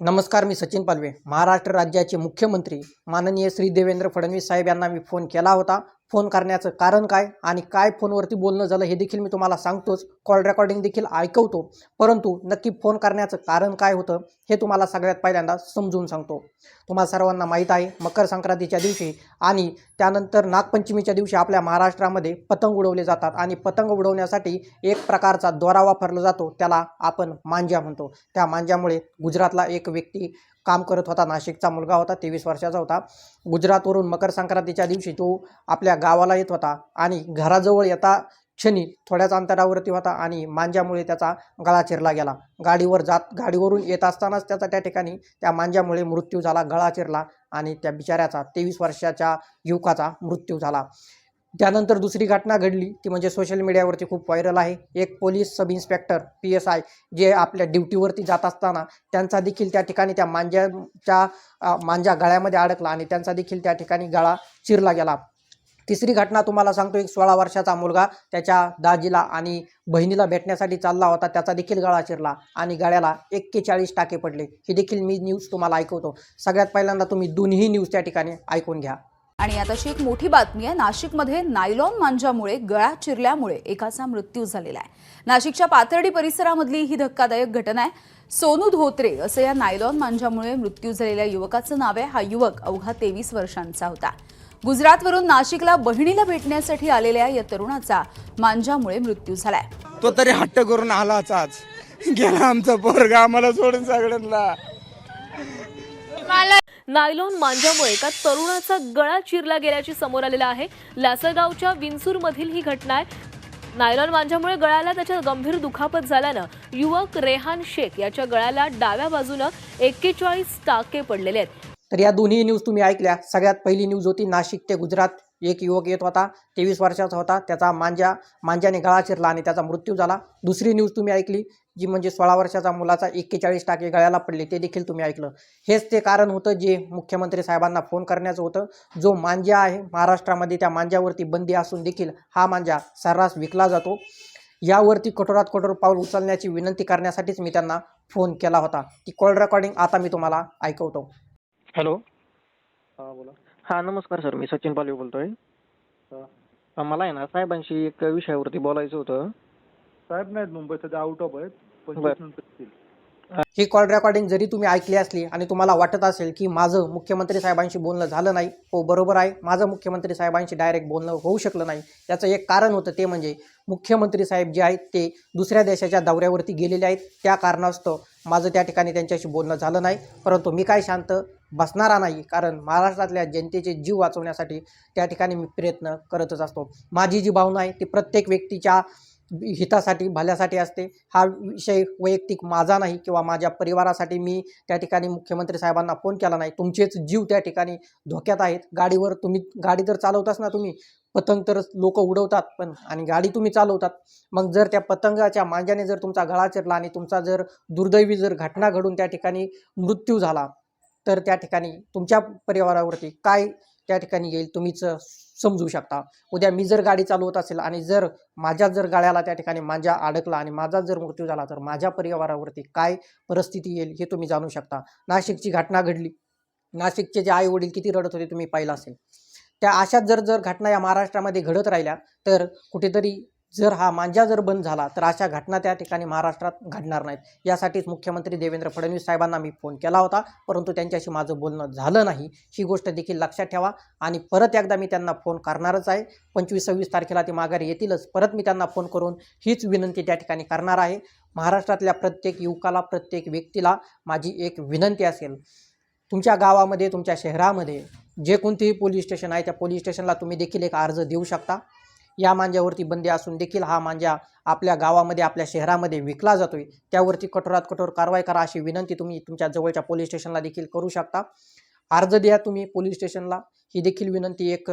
नमस्कार मी सचिन पालवे. महाराष्ट्र राज्याचे मुख्यमंत्री माननीय श्री देवेंद्र फडणवीस साहेब यांना मी फोन केला होता. फोन करण्याचं कारण काय आणि काय फोनवरती बोलणं झालं हे देखील मी तुम्हाला सांगतोच. कॉल रेकॉर्डिंग देखील ऐकवतो. परंतु नक्की फोन करण्याचं कारण काय होतं हे तुम्हाला सगळ्यात पहिल्यांदा समजून सांगतो. तुम्हाला सर्वांना माहीत आहे मकर संक्रांतीच्या दिवशी आणि त्यानंतर नागपंचमीच्या दिवशी आपल्या महाराष्ट्रामध्ये पतंग उडवले जातात आणि पतंग उडवण्यासाठी एक प्रकारचा दोरा वापरला जातो त्याला आपण मांजा म्हणतो. त्या मांजामुळे गुजरातला एक व्यक्ती काम करत होता. नाशिकचा मुलगा होता तेवीस वर्षाचा होता. गुजरातवरून मकर संक्रांतीच्या दिवशी तो आपल्या गावाला येत होता आणि घराजवळ येता क्षणी थोड्याच अंतरावरती होता आणि मांज्यामुळे त्याचा गळा चिरला गेला. गाडीवर जात गाडीवरून येत असतानाच त्याचा त्या ठिकाणी त्या मांज्यामुळे मृत्यू झाला गळा चिरला आणि त्या बिचाऱ्याचा तेवीस वर्षाच्या युवकाचा मृत्यू झाला. त्यानंतर दुसरी घटना घडली ती म्हणजे सोशल मीडियावरती खूप व्हायरल आहे. एक police sub inspector P S I जे आपल्या ड्युटीवरती जात असताना त्यांचा देखील त्या ठिकाणी त्या मांज्याच्या मांज्या मांजा गळ्यामध्ये अडकला आणि त्यांचा देखील त्या ठिकाणी गळा चिरला गेला. तिसरी घटना तुम्हाला सांगतो एक सोळा वर्षाचा मुलगा त्याच्या दाजीला आणि बहिणीला भेटण्यासाठी चालला होता त्याचा देखील गळा चिरला आणि गळ्याला एक्केचाळीस टाके पडले. ही देखील मी न्यूज तुम्हाला ऐकवतो. सगळ्यात पहिल्यांदा तुम्ही दोन्ही न्यूज त्या ठिकाणी ऐकून घ्या. आणि आताची एक मोठी बातमी आहे. नाशिकमध्ये नायलॉन मांजामुळे गळा चिरल्यामुळे एकाचा मृत्यू झालेला आहे. नाशिकच्या पाथर्डी परिसरामधली ही धक्कादायक घटना आहे. सोनू धोत्रे असं या नायलॉन मांजामुळे मृत्यू झालेल्या युवकाचं नाव आहे. हा युवक अवघा तेवीस वर्षांचा होता. गुजरातवरून नाशिकला बहिणीला भेटण्यासाठी आलेल्या या तरुणाचा मांजामुळे मृत्यू झालाय. तो तरी हट्ट करून आलाच आज. गेला आमचा पोरगा आम्हाला सोडून सगळ्यांना. नायलॉन मांजामुळे एका तरुणाचा गळा चिरला गेल्याची समोर आलेला आहे. लासलगावच्या विंसूर मधील ही घटना आहे. नायलॉन मांजामुळे गळ्याला त्याच्या गंभीर दुखापत झाल्यानं युवक रेहान शेख याच्या गळ्याला डाव्या बाजूनं एक्केचाळीस टाके पडलेले आहेत. तर या दोन्ही न्यूज तुम्ही ऐकल्या. सगळ्यात पहिली न्यूज होती नाशिक ते गुजरात. एक युवक येत होता तेवीस वर्षाचा होता. त्याचा मांजा मांजाने गळा चिरला आणि त्याचा मृत्यू झाला. दुसरी न्यूज तुम्ही ऐकली जी म्हणजे सोळा वर्षाचा मुलाचा एक्केचाळीस टाके गळ्याला पडले ते देखील तुम्ही ऐकलं. हेच ते कारण होतं जे मुख्यमंत्री साहेबांना फोन करण्याचं होतं. जो मांजा आहे महाराष्ट्रामध्ये त्या मांजावरती बंदी असून देखील हा मांजा सर्रास विकला जातो. यावरती कठोरात कठोर पाऊल उचलण्याची विनंती करण्यासाठीच मी त्यांना फोन केला होता. ती कॉल रेकॉर्डिंग आता मी तुम्हाला ऐकवतो. हॅलो हा बोला. हां नमस्कार सर मी सचिन पालवे बोलतोय हा. मला आहे ना साहेबांशी एक विषयावरती बोलायचं होतं साहेब नाहीत मुंबई सध्या आउट ऑफ आहेत बरं. पंचवीस येतील ही कॉल रेकॉर्डिंग जरी तुम्ही ऐकली असली आणि तुम्हाला वाटत असेल की माझं मुख्यमंत्री साहेबांशी बोलणं झालं नाही हो बरोबर आहे. माझं मुख्यमंत्री साहेबांशी डायरेक्ट बोलणं होऊ शकलं नाही. याचं एक कारण होतं ते म्हणजे मुख्यमंत्री साहेब जे आहेत ते दुसऱ्या देशाच्या दौऱ्यावरती गेलेले आहेत. त्या कारणास्तव माझं त्या ठिकाणी त्यांच्याशी बोलणं झालं नाही. परंतु मी काय शांत बसणारा नाही कारण महाराष्ट्रातल्या जनतेचे जीव वाचवण्यासाठी त्या ठिकाणी मी प्रयत्न करतच असतो. माझी जी भावना आहे ती प्रत्येक व्यक्तीच्या हितासाठी भल्यासाठी असते. हा विषय वैयक्तिक माझा नाही किंवा माझ्या परिवारासाठी मी त्या ठिकाणी मुख्यमंत्री साहेबांना फोन केला नाही. तुमचेच जीव त्या ठिकाणी धोक्यात आहेत. गाडीवर तुम्ही गाडी जर चालवताच ना तुम्ही पतंग तर लोक उडवतात पण आणि गाडी तुम्ही चालवतात. मग जर त्या पतंगाच्या मांजाने जर तुमचा गळा चिरला आणि तुमचा जर दुर्दैवी जर घटना घडून त्या ठिकाणी मृत्यू झाला तर त्या ठिकाणी तुमच्या परिवारावरती काय त्या ठिकाणी येईल. तुम्हीच समजू शकता. उद्या मी जर गाडी चालवत असेल आणि जर माझ्या जर गाड्याला त्या ठिकाणी माझ्या अडकला आणि माझा जर मृत्यू झाला तर माझ्या परिवारावरती काय परिस्थिती येईल हे तुम्ही जाणू शकता. नाशिकची घटना घडली. नाशिकचे जे आई वडील किती रडत होते तुम्ही पाहिलं असेल. त्या अशाच जर जर घटना या महाराष्ट्रामध्ये घडत राहिल्या तर कुठेतरी जर हा मांजा जर बंद झाला तर अशा घटना त्या ठिकाणी महाराष्ट्रात घडणार नाहीत. यासाठीच मुख्यमंत्री देवेंद्र फडणवीस साहेबांना मी फोन केला होता परंतु त्यांच्याशी माझं बोलणं झालं नाही. ही गोष्ट देखील लक्षात ठेवा आणि परत एकदा मी त्यांना फोन करणारच आहे. पंचवीस सव्वीस तारखेला ते माघारी येतीलच परत मी त्यांना फोन करून हीच विनंती त्या ठिकाणी करणार आहे. महाराष्ट्रातल्या प्रत्येक युवकाला प्रत्येक व्यक्तीला माझी एक विनंती असेल. तुमच्या गावामध्ये तुमच्या शहरामध्ये जे कोणतेही पोलीस स्टेशन आहे त्या पोलीस स्टेशनला तुम्ही देखील एक अर्ज देऊ शकता. या मांज्यावरती बंदी असून देखील हा मांजा आपल्या गावामध्ये आपल्या शहरामध्ये विकला जातोय. त्यावरती कठोरात कठोर कारवाई करा अशी विनंती तुम्ही तुमच्या जवळच्या पोलीस स्टेशनला देखील करू शकता. अर्ज द्या तुम्ही पोलीस स्टेशनला. ही देखील विनंती एक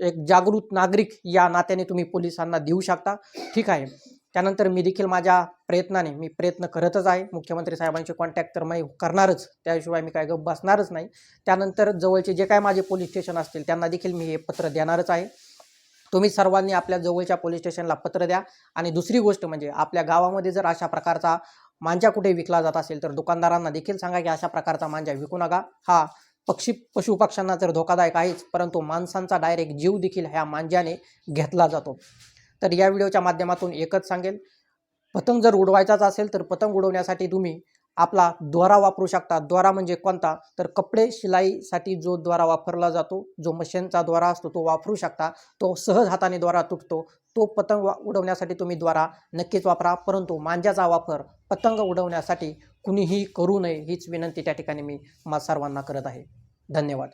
एक जागृत नागरिक या नात्याने तुम्ही पोलिसांना देऊ शकता. ठीक आहे. त्यानंतर मी देखील माझ्या प्रयत्नाने मी प्रयत्न करतच आहे. मुख्यमंत्री साहेबांशी कॉन्टॅक्ट तर मी करणारच. त्याशिवाय मी काय गप्प बसणारच नाही. त्यानंतर जवळचे जे काय माझे पोलीस स्टेशन असतील त्यांना देखील मी हे पत्र देणारच आहे. तुम्ही सर्वांनी आपल्या जवळच्या पोलीस स्टेशनला पत्र द्या. आणि दुसरी गोष्ट म्हणजे आपल्या गावामध्ये जर अशा प्रकारचा मांजा कुठे विकला जात असेल तर दुकानदारांना देखील सांगा की अशा प्रकारचा मांजा विकू नका. हा पक्षी पशुपक्ष्यांना तर धोकादायक आहेच परंतु माणसांचा डायरेक्ट जीव देखील ह्या मांज्याने घेतला जातो. तर या व्हिडिओच्या माध्यमातून एकच सांगेल. पतंग जर उडवायचाच असेल तर पतंग उडवण्यासाठी तुम्ही आपला द्वारा वापरू शकता. द्वारा म्हणजे कोणता? तर कपडे शिलाईसाठी जो द्वारा वापरला जातो जो मशीनचा द्वारा असतो तो वापरू शकता. तो सहज हाताने द्वारा तुटतो. तो पतंग वा उडवण्यासाठी तुम्ही द्वारा नक्कीच वापरा. परंतु मांज्याचा वापर पतंग उडवण्यासाठी कुणीही करू नये हीच विनंती त्या ठिकाणी मी मा सर्वांना करत आहे. धन्यवाद.